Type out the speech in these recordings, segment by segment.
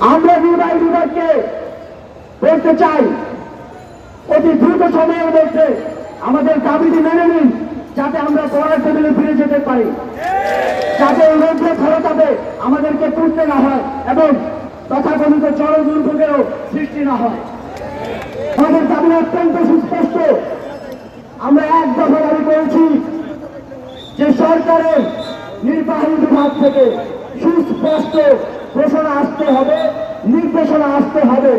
আমরা নির্বাহী বিভাগকে বলতে চাই, অতি দ্রুত সময়ের মধ্যে আমাদের দাবিটি মেনে নিন, যাতে আমরা পড়ার টেবিলে ফিরে যেতে পারি। যাতে এই রৌদ্র খরতাপে আমাদেরকে তুলতে না হয় এবং তথাকথিত জল দুর্ভোগেরও সৃষ্টি না হয়। আমাদের দাবি অত্যন্ত সুস্পষ্ট। আমরা এক দফা দাবি করেছি যে সরকারের নির্বাহী বিভাগ থেকে সুস্পষ্ট ঘোষণা আসতে হবে, নির্দেশনা আসতে হবে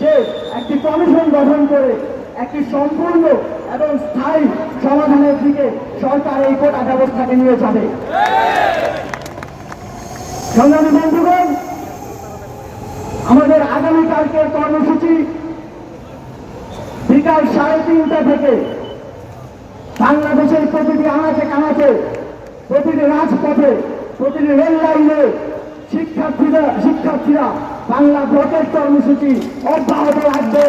যে একটি কমিশন গঠন করে একটি সম্পূর্ণ এবং স্থায়ী সমাধানের দিকে সরকার এই কোটা ব্যবস্থাকে নিয়ে যাবে। সংগ্রামী বন্ধুগণ, আমাদের আগামীকালকের কর্মসূচি বিকাল সাড়ে তিনটা থেকে বাংলাদেশের প্রতিটি আনাচে কানাচে, প্রতিটি রাজপথে, প্রতিটি রেল লাইনে শিক্ষার্থীরা বাংলা ব্লকের কর্মসূচি অব্যাহত রাখবে।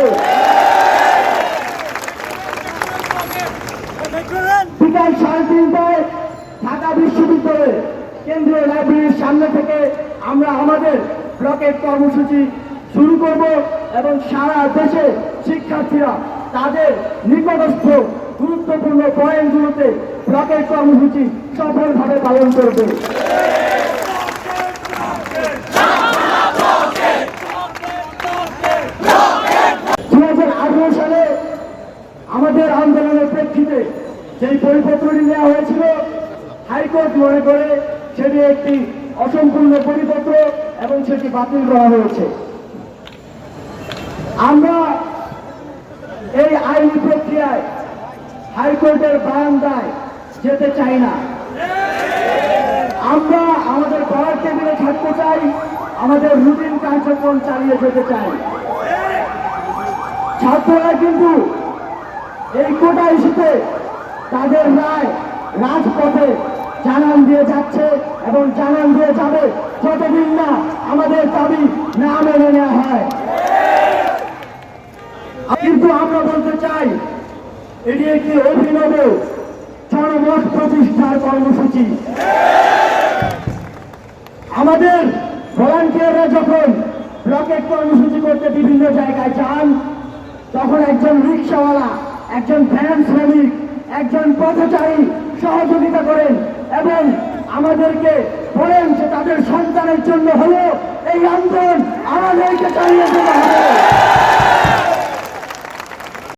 বিকাল সাড়ে তিনটায় ঢাকা বিশ্ববিদ্যালয়ে কেন্দ্রীয় লাইব্রেরির সামনে থেকে আমরা আমাদের ব্লকের কর্মসূচি শুরু করব এবং সারা দেশে শিক্ষার্থীরা তাদের নিকটস্থ গুরুত্বপূর্ণ পয়েন্টগুলোতে ব্লকের কর্মসূচি সফলভাবে পালন করবে। আমাদের আন্দোলনের প্রেক্ষিতে যেই পরিপত্রটি নেওয়া হয়েছিল, হাইকোর্ট মনে করে সেটি একটি অসম্পূর্ণ পরিপত্র এবং সেটি বাতিল করা হয়েছে। আমরা এই আইনি প্রক্রিয়ায় হাইকোর্টের বারান্দায় যেতে চাই না। আমরা আমাদের পড়ার টেবিলে থাকতে চাই, আমাদের রুটিন কার্যক্রম চালিয়ে যেতে চাই। ছাত্ররা কিন্তু এই কোটা ইস্যুতে তাদের রায় রাজপথে জানান দিয়ে যাচ্ছে এবং জানান দিয়ে যাবে যতদিন না আমাদের দাবি না মেনে নেওয়া হয়। কিন্তু আমরা বলতে চাই, এটি একটি অভিনব জনমত প্রতিষ্ঠার কর্মসূচি। আমাদের ভলান্টিয়াররা যখন ব্লকের কর্মসূচি করতে বিভিন্ন জায়গায় যান, তখন একজন রিক্সাওয়ালা একজন ভ্যান শ্রমিক, একজন পথচারী সহযোগিতা করেন এবং আমাদেরকে বলেন যে তাদের সন্তানের জন্য হলো এই আন্দোলন আমাদেরকে চালিয়ে যেতে হবে।